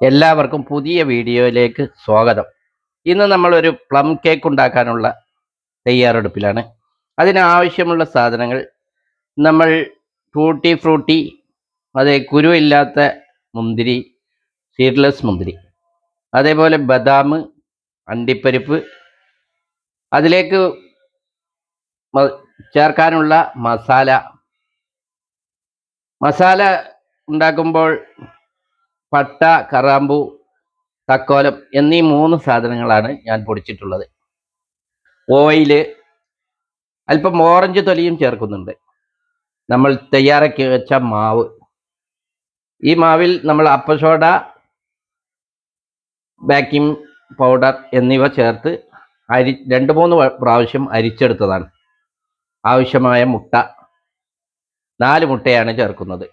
എല്ലാവർക്കും പുതിയ വീഡിയോയിലേക്ക് സ്വാഗതം. ഇന്ന് നമ്മളൊരു പ്ലം കേക്ക് ഉണ്ടാക്കാനുള്ള തയ്യാറെടുപ്പിലാണ്. അതിനാവശ്യമുള്ള സാധനങ്ങൾ നമ്മൾ ടൂട്ടി ഫ്രൂട്ടി അതേ കുരുവില്ലാത്ത മുന്തിരി സീഡ്ലെസ് മുന്തിരി അതേപോലെ ബദാം അണ്ടിപ്പരിപ്പ് അതിലേക്ക് ചേർക്കാനുള്ള മസാല. മസാല ഉണ്ടാക്കുമ്പോൾ പട്ട കറാമ്പു തക്കോലം എന്നീ മൂന്ന് സാധനങ്ങളാണ് ഞാൻ പൊടിച്ചിട്ടുള്ളത്. ഓയിൽ അല്പം ഓറഞ്ച് തൊലിയും ചേർക്കുന്നുണ്ട്. നമ്മൾ തയ്യാറാക്കി വെച്ച മാവ്. ഈ മാവിൽ നമ്മൾ അപ്പസോഡ ബേക്കിംഗ് പൗഡർ എന്നിവ ചേർത്ത് അരി രണ്ട് മൂന്ന് പ്രാവശ്യം അരിച്ചെടുത്തതാണ്. ആവശ്യമായ മുട്ട നാല് മുട്ടയാണ് ചേർക്കുന്നത്.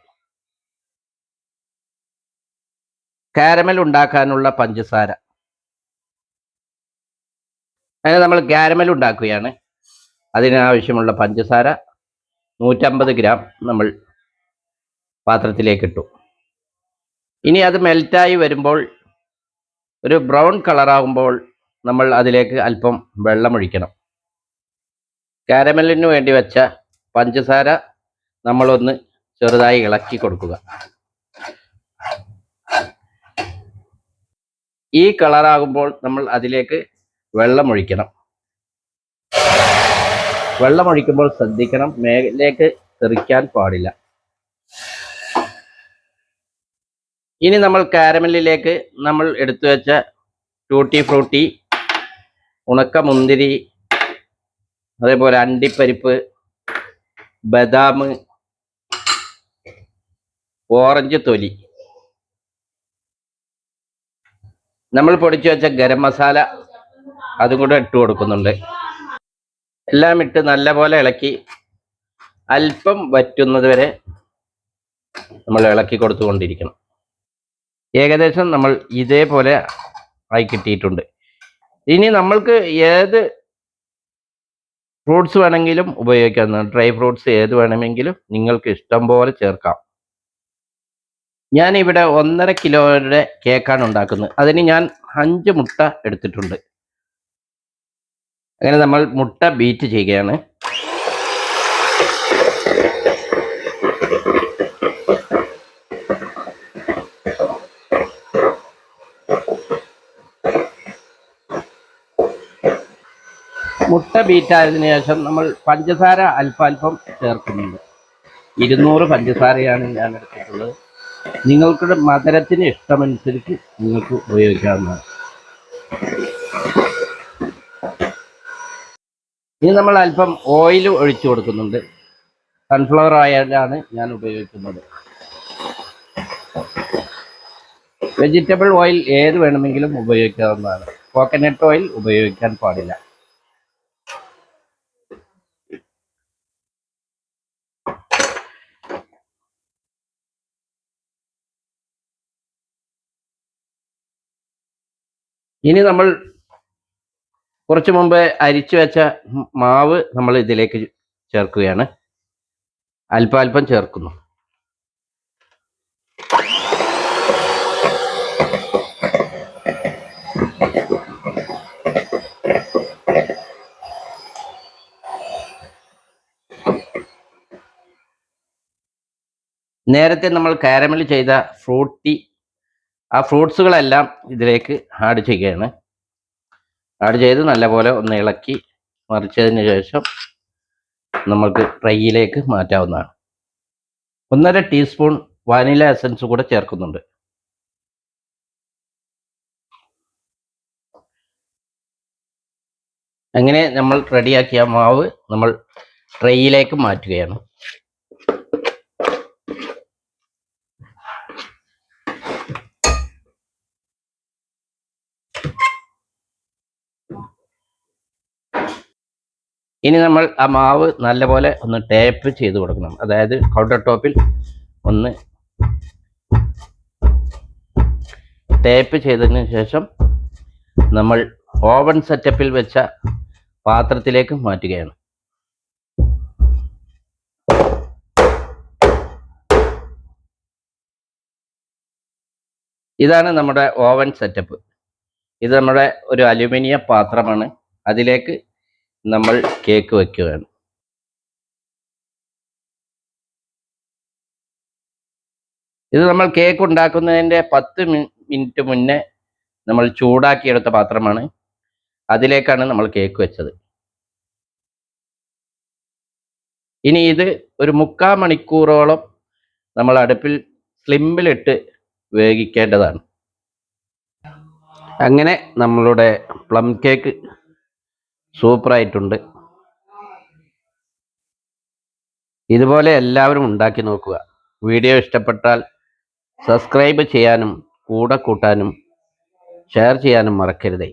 കാരമൽ ഉണ്ടാക്കാനുള്ള പഞ്ചസാര. അങ്ങനെ നമ്മൾ കാരമൽ ഉണ്ടാക്കുകയാണ്. അതിനാവശ്യമുള്ള പഞ്ചസാര നൂറ്റമ്പത് ഗ്രാം നമ്മൾ പാത്രത്തിലേക്ക് ഇട്ടു ഇനി അത് മെൽറ്റായി വരുമ്പോൾ ഒരു ബ്രൗൺ കളറാകുമ്പോൾ നമ്മൾ അതിലേക്ക് അല്പം വെള്ളമൊഴിക്കണം. കാരമലിന് വേണ്ടി വെച്ച പഞ്ചസാര നമ്മളൊന്ന് ചെറുതായി ഇളക്കി കൊടുക്കുക. ഈ കളറാകുമ്പോൾ നമ്മൾ അതിലേക്ക് വെള്ളമൊഴിക്കണം വെള്ളമൊഴിക്കുമ്പോൾ ശ്രദ്ധിക്കണം മേലേക്ക് തെറിക്കാൻ പാടില്ല. ഇനി നമ്മൾ കാരമലിലേക്ക് നമ്മൾ എടുത്തു വെച്ച ടൂട്ടി ഫ്രൂട്ടി ഉണക്ക മുന്തിരി അതേപോലെ അണ്ടിപ്പരിപ്പ് ബദാം ഓറഞ്ച് തൊലി. നമ്മൾ പൊടിച്ചു വെച്ച ഗരം മസാല അതും കൂടെ ഇട്ട് കൊടുക്കുന്നുണ്ട്. എല്ലാം ഇട്ട് നല്ലപോലെ ഇളക്കി അല്പം വറ്റുന്നത് വരെ നമ്മൾ ഇളക്കി കൊടുത്തുകൊണ്ടിരിക്കണം. ഏകദേശം നമ്മൾ ഇതേപോലെ ആയി കിട്ടിയിട്ടുണ്ട്. ഇനി നമ്മൾക്ക് ഏത് ഫ്രൂട്ട്സ് വേണമെങ്കിലും ഉപയോഗിക്കാം. ഡ്രൈ ഫ്രൂട്ട്സ് ഏത് വേണമെങ്കിലും നിങ്ങൾക്ക് ഇഷ്ടം പോലെ ചേർക്കാം. ഞാൻ ഇവിടെ ഒന്നര കിലോയുടെ കേക്കാണ് ഉണ്ടാക്കുന്നത്. അതിന് ഞാൻ അഞ്ച് മുട്ട എടുത്തിട്ടുണ്ട്. അങ്ങനെ നമ്മൾ മുട്ട ബീറ്റ് ചെയ്യുകയാണ്. മുട്ട ബീറ്റായതിനു ശേഷം നമ്മൾ പഞ്ചസാര അല്പാൽപ്പം ചേർക്കുന്നുണ്ട്. ഇരുന്നൂറ് പഞ്ചസാരയാണ് ഞാൻ എടുത്തിട്ടുള്ളത്. നിങ്ങൾക്കുടെ മധുരത്തിന് ഇഷ്ടമനുസരിച്ച് നിങ്ങൾക്ക് ഉപയോഗിക്കാവുന്നതാണ്. ഇനി നമ്മൾ അല്പം ഓയിൽ ഒഴിച്ചു കൊടുക്കുന്നുണ്ട്. സൺഫ്ലവർ ഓയിലാണ് ഞാൻ ഉപയോഗിക്കുന്നത്. വെജിറ്റബിൾ ഓയിൽ ഏത് വേണമെങ്കിലും ഉപയോഗിക്കാവുന്നതാണ്. കോക്കനട്ട് ഓയിൽ ഉപയോഗിക്കാൻ പാടില്ല. ഇനി നമ്മൾ കുറച്ചു മുമ്പ് അരിച്ചു വെച്ച മാവ് നമ്മൾ ഇതിലേക്ക് ചേർക്കുകയാണ്. അല്പാൽപ്പം ചേർക്കുന്നു. നേരത്തെ നമ്മൾ കാരമൽ ചെയ്ത ഫ്രൂട്ടി ആ ഫ്രൂട്ട്സുകളെല്ലാം ഇതിലേക്ക് ആഡ് ചെയ്യുകയാണ്. ആഡ് ചെയ്ത് നല്ലപോലെ ഒന്ന് ഇളക്കി മറിച്ചതിന് ശേഷം നമുക്ക് ട്രൈയിലേക്ക് മാറ്റാവുന്നതാണ്. ഒന്നര ടീസ്പൂൺ വാനില എസൻസ് കൂടെ ചേർക്കുന്നുണ്ട്. അങ്ങനെ നമ്മൾ റെഡിയാക്കിയ മാവ് നമ്മൾ ട്രൈയിലേക്ക് മാറ്റുകയാണ്. ഇനി നമ്മൾ ആ മാവ് നല്ലപോലെ ഒന്ന് ടേപ്പ് ചെയ്ത് കൊടുക്കണം. അതായത് കൗണ്ടർ ടോപ്പിൽ ഒന്ന് ടേപ്പ് ചെയ്തതിന് ശേഷം നമ്മൾ ഓവൻ സെറ്റപ്പിൽ വെച്ച പാത്രത്തിലേക്ക് മാറ്റുകയാണ്. ഇതാണ് നമ്മുടെ ഓവൻ സെറ്റപ്പ് ഇത് നമ്മുടെ ഒരു അലുമിനിയം പാത്രമാണ്. അതിലേക്ക് നമ്മൾ കേക്ക് വയ്ക്കുകയാണ് ഇത് നമ്മൾ കേക്ക് ഉണ്ടാക്കുന്നതിന്റെ പത്ത് മിനിറ്റ് മുന്നേ നമ്മൾ ചൂടാക്കിയെടുത്ത പാത്രമാണ്. അതിലേക്കാണ് നമ്മൾ കേക്ക് വെച്ചത്. ഇനി ഇത് ഒരു മുക്കാൽ മണിക്കൂറോളം നമ്മൾ അടുപ്പിൽ സ്ലിമ്മിലിട്ട് വേവിക്കേണ്ടതാണ്. അങ്ങനെ നമ്മളുടെ പ്ലം കേക്ക് സൂപ്പറായിട്ടുണ്ട്. ഇതുപോലെ എല്ലാവരും ഉണ്ടാക്കി നോക്കുക. വീഡിയോ ഇഷ്ടപ്പെട്ടാൽ സബ്സ്ക്രൈബ് ചെയ്യാനും കൂടെ കൂട്ടാനും ഷെയർ ചെയ്യാനും മറക്കരുതേ.